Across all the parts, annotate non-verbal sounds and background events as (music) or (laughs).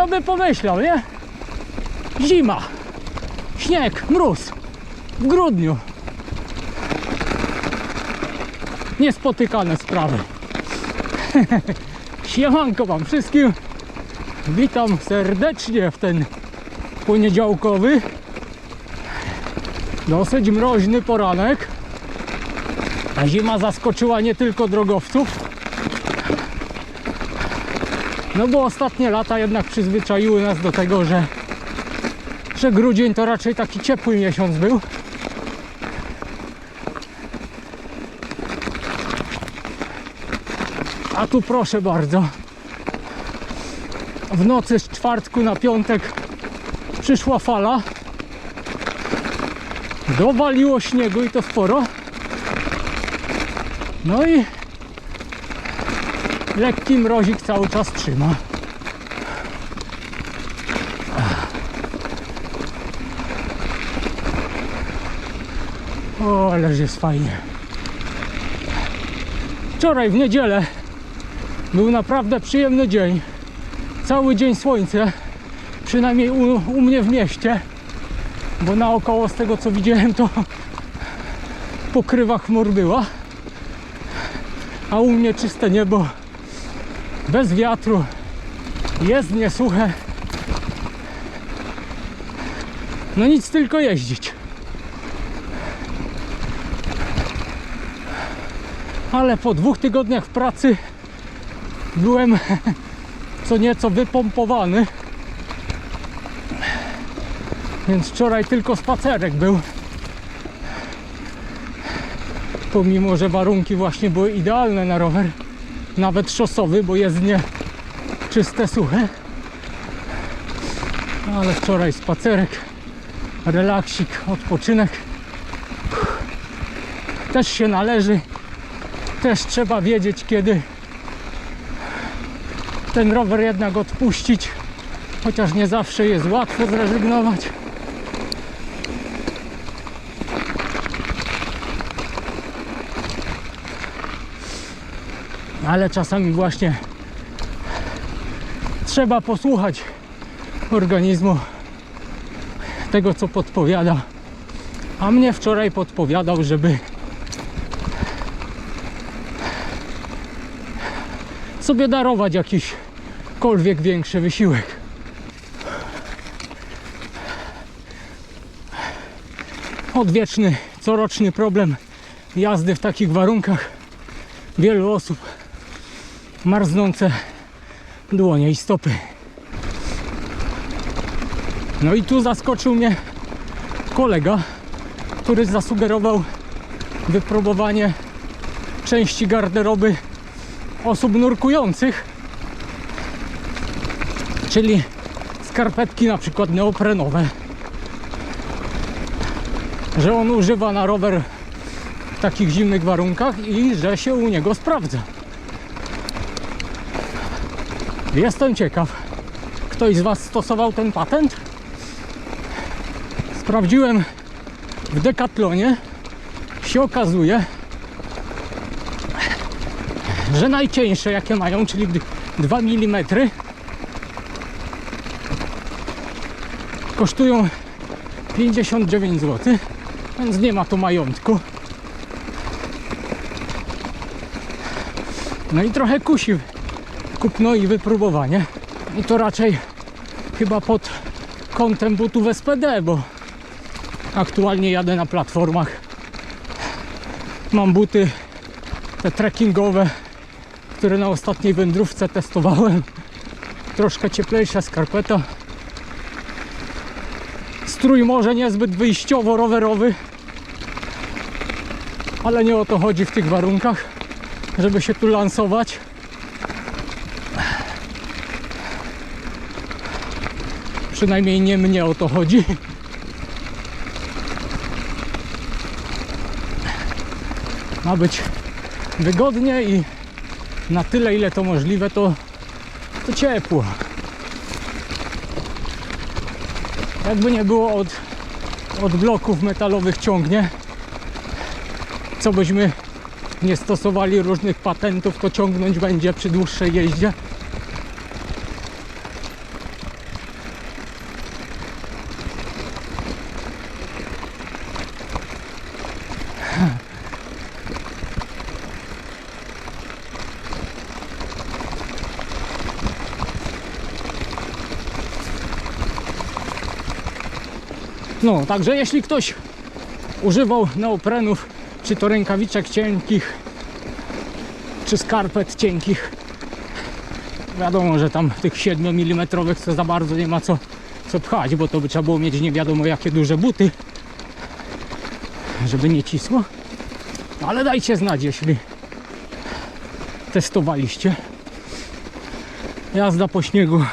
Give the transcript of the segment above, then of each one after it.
Kto by pomyślał, nie? Zima, śnieg, mróz w grudniu. Niespotykane sprawy. (laughs) Siemanko wam wszystkim. Witam serdecznie w ten poniedziałkowy, dosyć mroźny poranek. A zima zaskoczyła nie tylko drogowców. No bo ostatnie lata jednak przyzwyczaiły nas do tego, że, że grudzień to raczej taki ciepły miesiąc był. A tu proszę bardzo. W nocy z czwartku na piątek przyszła fala. Dowaliło śniegu i to sporo. No i lekki mrozik cały czas trzyma. O, ależ jest fajnie. Wczoraj w niedzielę był naprawdę przyjemny dzień. Cały dzień słońce, przynajmniej u, u mnie w mieście, bo naokoło z tego co widziałem to pokrywa chmur była, a u mnie czyste niebo, bez wiatru, jest niesuche. No nic, tylko jeździć. Ale po dwóch tygodniach pracy byłem (laughs) co nieco wypompowany. Więc wczoraj tylko spacerek był. Pomimo, że warunki właśnie były idealne na rower, nawet szosowy, bo jezdnie czyste, suche. Ale wczoraj spacerek, relaksik, odpoczynek. Też się należy. Też trzeba wiedzieć, kiedy ten rower jednak odpuścić, chociaż nie zawsze jest łatwo zrezygnować. Ale czasami właśnie trzeba posłuchać organizmu tego, co podpowiada. A mnie wczoraj podpowiadał, żeby sobie darować jakiśkolwiek większy wysiłek. Odwieczny, coroczny problem jazdy w takich warunkach. Wielu osób marznące dłonie i stopy. No i tu zaskoczył mnie kolega, który zasugerował wypróbowanie części garderoby osób nurkujących, czyli skarpetki na przykład neoprenowe, że on używa na rower w takich zimnych warunkach i że się u niego sprawdza. Jestem ciekaw, ktoś z Was stosował ten patent? Sprawdziłem w Decathlonie, się okazuje, że najcieńsze jakie mają, czyli 2 mm kosztują 59 zł, więc nie ma tu majątku. No i trochę kusi kupno i wypróbowanie. I to raczej chyba pod kątem butów SPD, bo aktualnie jadę na platformach. Mam buty te trekkingowe które na ostatniej wędrówce testowałem. Troszkę cieplejsza skarpeta. Strój może niezbyt wyjściowo rowerowy, ale nie o to chodzi w tych warunkach, żeby się tu lansować. Przynajmniej nie mnie o to chodzi. Ma być wygodnie i na tyle ile to możliwe to, to ciepło jakby nie było od, od bloków metalowych ciągnie co byśmy nie stosowali różnych patentów to ciągnąć będzie przy dłuższej jeździe No, także jeśli ktoś używał neoprenów, czy to rękawiczek cienkich, czy skarpet cienkich, wiadomo, że tam tych 7 mm to za bardzo nie ma co, co pchać, bo to by trzeba było mieć nie wiadomo jakie duże buty, żeby nie cisło. Ale dajcie znać, jeśli testowaliście. Jazda po śniegu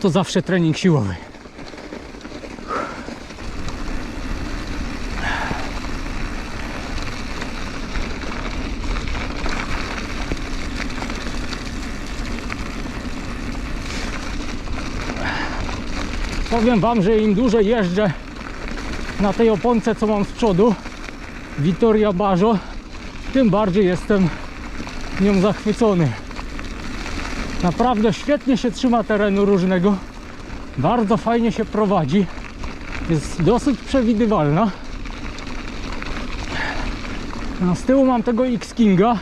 to zawsze trening siłowy. Powiem Wam, że im dłużej jeżdżę na tej oponce, co mam z przodu, Vittoria Bajo, tym bardziej jestem nią zachwycony. Naprawdę świetnie się trzyma terenu różnego. Bardzo fajnie się prowadzi. Jest dosyć przewidywalna. No, z tyłu mam tego X-Kinga.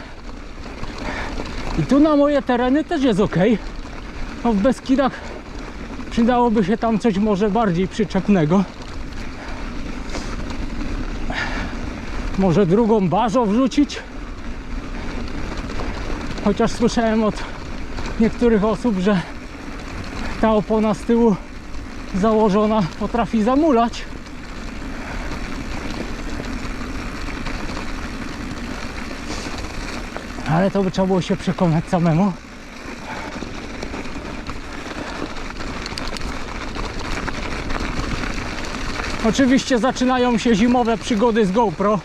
I tu na moje tereny też jest ok. No w Beskidach przydałoby się tam coś może bardziej przyczepnego. Może drugą bażą wrzucić. Chociaż słyszałem od niektórych osób, że ta opona z tyłu założona potrafi zamulać. Ale to by trzeba było się przekonać samemu. Oczywiście zaczynają się zimowe przygody z GoPro.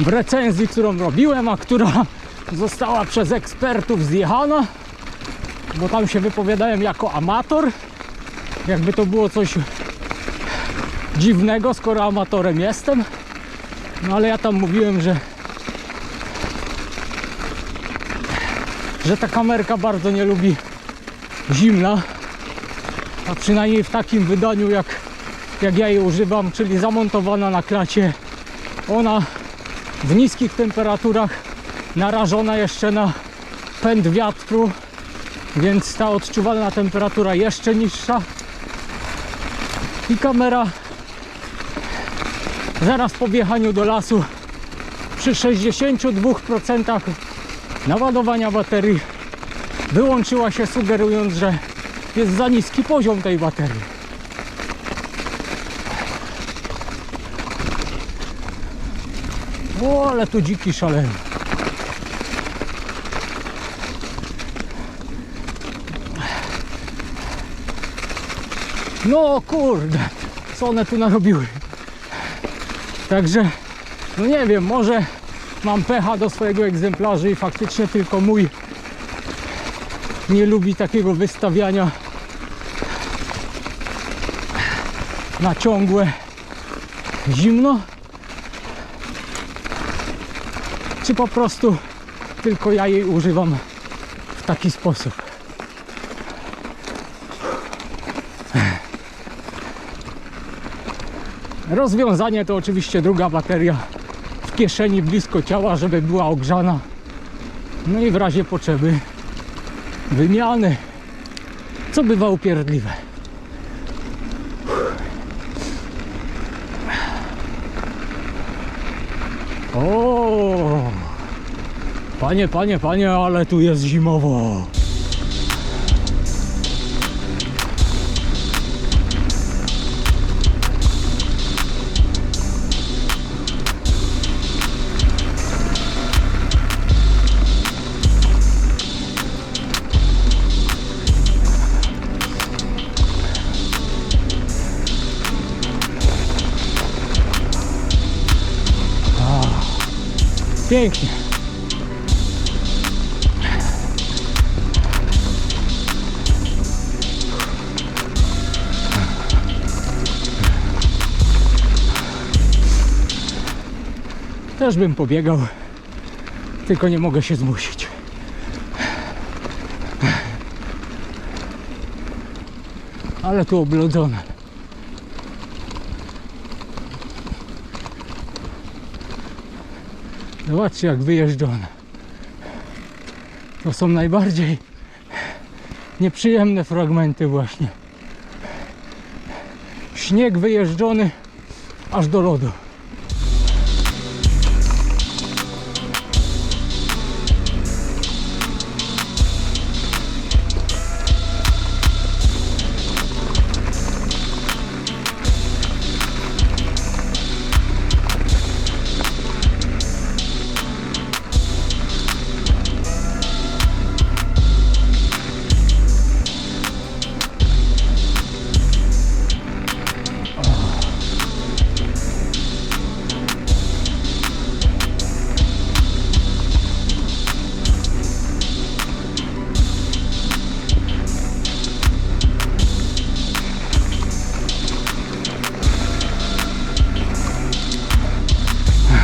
W recenzji, którą robiłem, a która została przez ekspertów zjechana, bo tam się wypowiadałem jako amator. Jakby to było coś dziwnego, skoro amatorem jestem. No ale ja tam mówiłem, że że ta kamerka bardzo nie lubi zimna a przynajmniej w takim wydaniu jak, jak ja jej używam, czyli zamontowana na klacie. Ona w niskich temperaturach narażona jeszcze na pęd wiatru więc ta odczuwalna temperatura jeszcze niższa. I kamera zaraz po wjechaniu do lasu przy 62% naładowania baterii wyłączyła się sugerując, że jest za niski poziom tej baterii. O, ale tu dziki szaleją. No kurde, co one tu narobiły. Także, no nie wiem, może mam pecha do swojego egzemplarza i faktycznie tylko mój nie lubi takiego wystawiania na ciągłe zimno. Czy po prostu tylko ja jej używam w taki sposób? Rozwiązanie to oczywiście druga bateria w kieszeni blisko ciała, żeby była ogrzana. No i w razie potrzeby wymiany co bywa upierdliwe O! Panie, panie, panie, ale tu jest zimowo. Pięknie. Też bym pobiegał, tylko nie mogę się zmusić. Ale tu oblodzone. Zobaczcie jak wyjeżdżone. To są najbardziej nieprzyjemne fragmenty właśnie. Śnieg wyjeżdżony aż do lodu.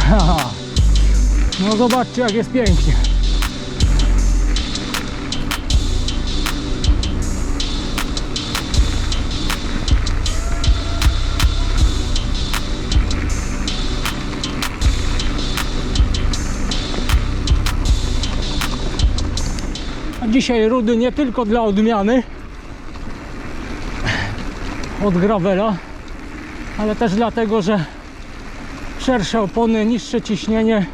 (laughs) No zobaczcie jak jest pięknie. Dzisiaj rudy nie tylko dla odmiany od gravela, ale też dlatego, że szersze opony, niższe ciśnienie,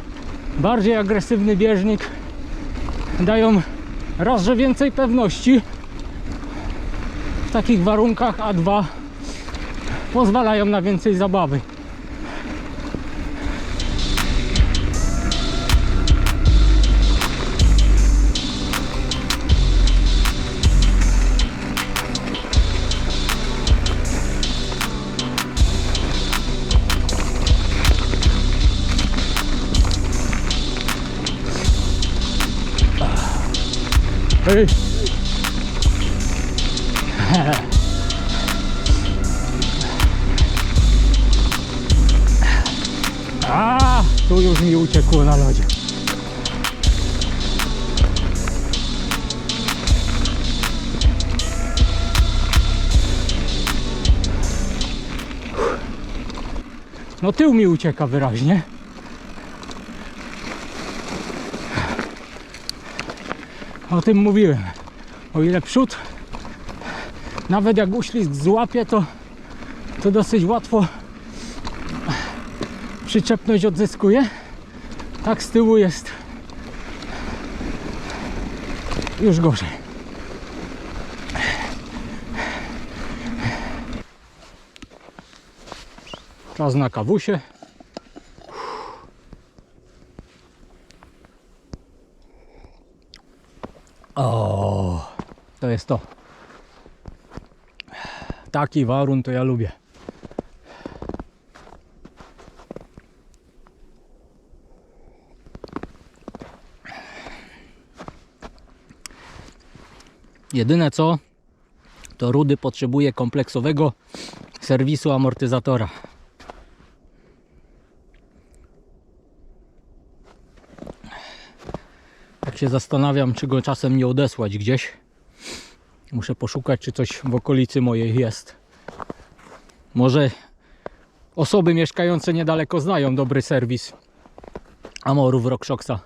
bardziej agresywny bieżnik dają raz, że więcej pewności w takich warunkach, a dwa pozwalają na więcej zabawy. Mi ucieka wyraźnie. O tym mówiłem. O ile przód, nawet jak uślizg złapie, to, to dosyć łatwo przyczepność odzyskuje. Tak z tyłu jest już gorzej. Czas kawusie. O, to jest to. Taki warun to ja lubię. Jedyne co, to Rudy potrzebuje kompleksowego serwisu amortyzatora. Się zastanawiam, czy go czasem nie odesłać gdzieś. Muszę poszukać, czy coś w okolicy mojej jest. Może osoby mieszkające niedaleko znają dobry serwis Amorów Rockshoxa.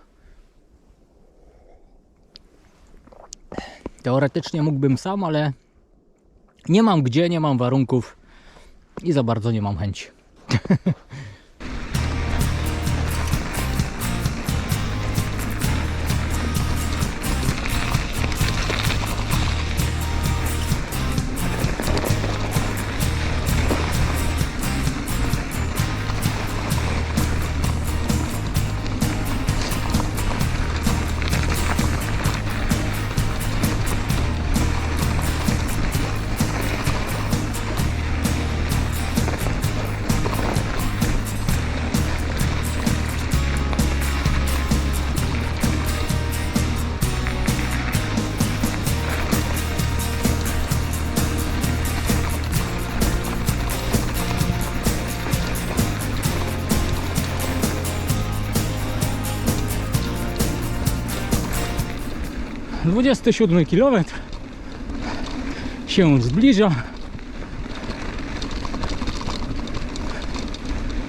Teoretycznie mógłbym sam, ale nie mam gdzie, nie mam warunków i za bardzo nie mam chęci. (laughs) Dwudziesty siódmy kilometr się zbliża.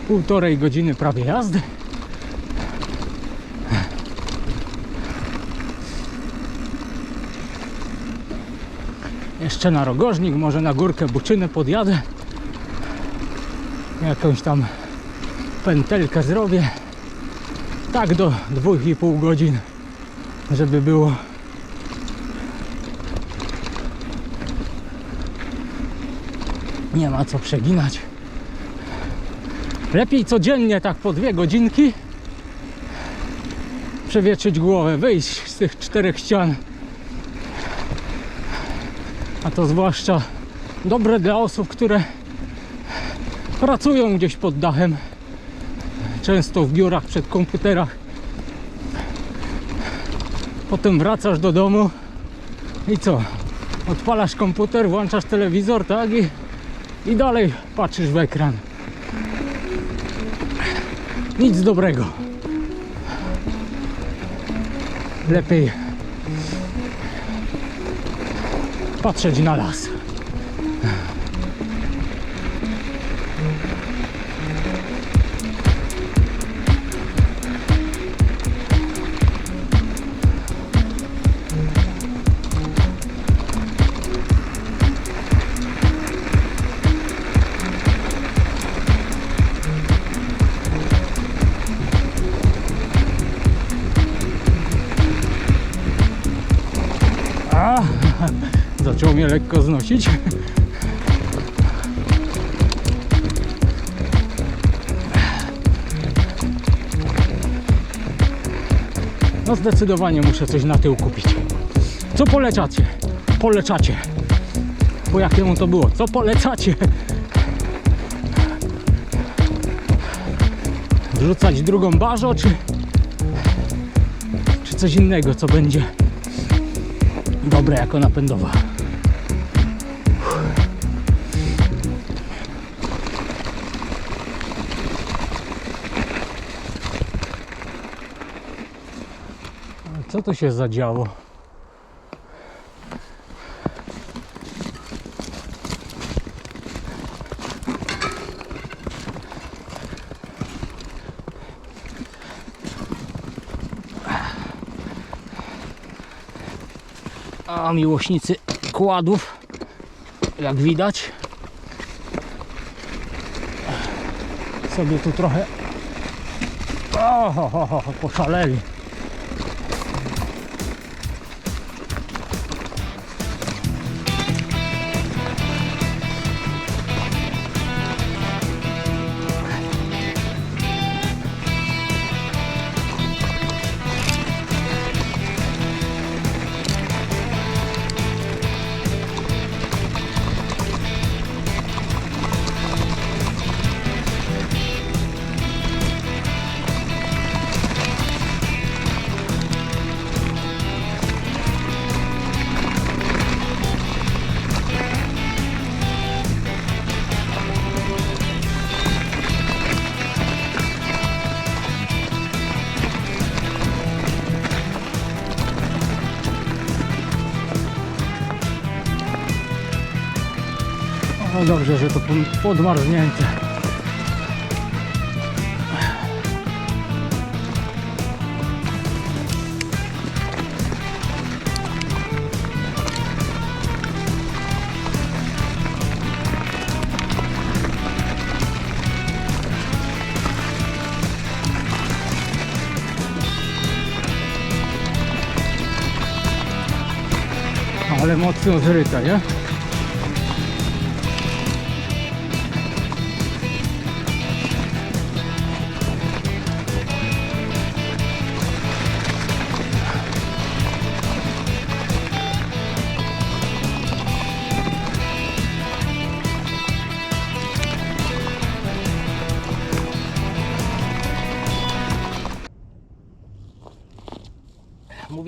Półtorej godziny prawie jazdy. Jeszcze na rogożnik, może na górkę Buczynę podjadę. Jakąś tam pętelkę zrobię. Tak do 2,5 godzin, żeby było. Nie ma co przeginać. Lepiej codziennie tak po dwie godzinki przewietrzyć głowę, wyjść z tych czterech ścian. A to zwłaszcza dobre dla osób, które pracują gdzieś pod dachem, często w biurach, przed komputerach. Potem wracasz do domu i co? Odpalasz komputer, włączasz telewizor, tak? I, i dalej patrzysz w ekran. Nic dobrego. Lepiej patrzeć na las. Lekko znosić. No zdecydowanie muszę coś na tył kupić. Co polecacie? Polecacie. Po jakiemu to było? Co polecacie? Wrzucać drugą bażo, czy, czy coś innego, co będzie dobre jako napędowa. Co tu się zadziało? A miłośnicy kładów, jak widać, sobie tu trochę o, ho, ho, ho, poszaleli. No dobrze, że to pod- podmarznięte. Ale mocno zryte, nie?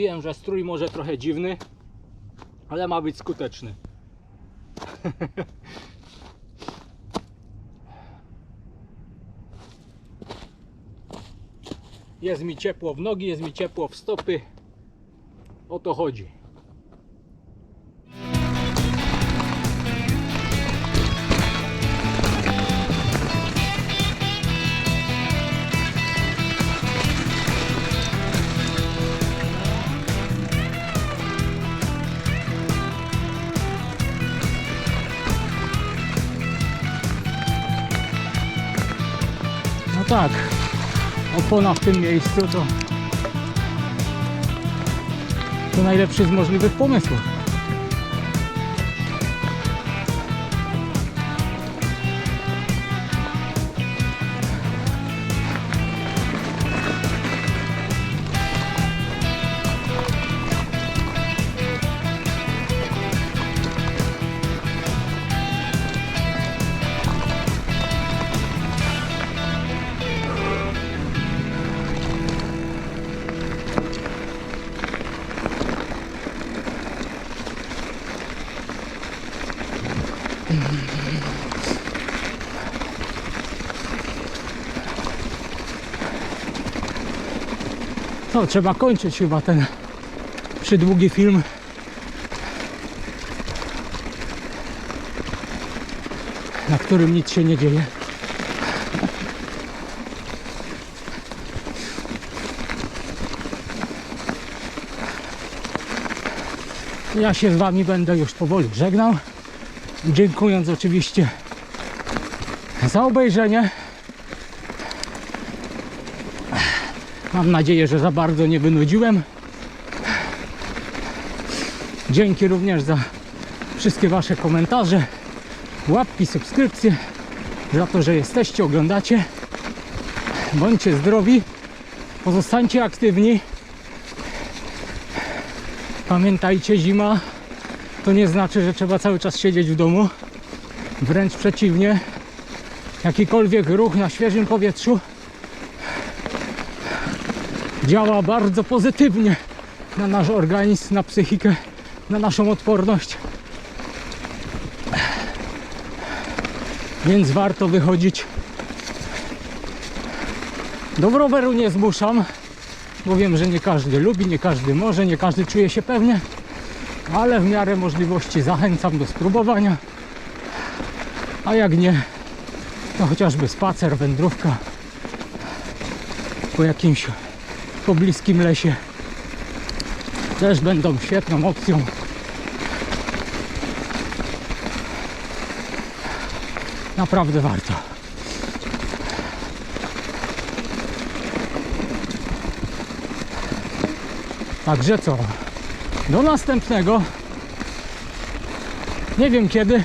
Mówiłem, że strój może trochę dziwny, ale ma być skuteczny. (laughs) Jest mi ciepło w nogi, jest mi ciepło w stopy. O to chodzi. Tak, opona w tym miejscu to to najlepszy z możliwych pomysłów. No, trzeba kończyć chyba ten przydługi film. Na którym nic się nie dzieje. Ja się z Wami będę już powoli żegnał. Dziękując oczywiście za obejrzenie. Mam nadzieję, że za bardzo nie wynudziłem. Dzięki również za wszystkie Wasze komentarze, łapki, subskrypcje, za to, że jesteście, oglądacie. Bądźcie zdrowi, pozostańcie aktywni. Pamiętajcie, zima to nie znaczy, że trzeba cały czas siedzieć w domu. Wręcz przeciwnie, jakikolwiek ruch na świeżym powietrzu działa bardzo pozytywnie na nasz organizm, na psychikę, na naszą odporność. Więc warto wychodzić. Do roweru nie zmuszam, bo wiem, że nie każdy lubi, nie każdy może, nie każdy czuje się pewnie, ale w miarę możliwości zachęcam do spróbowania. A jak nie, to chociażby spacer, wędrówka po jakimś pobliskim lesie też będą świetną opcją. Naprawdę warto. Także co? Do następnego. Nie wiem kiedy.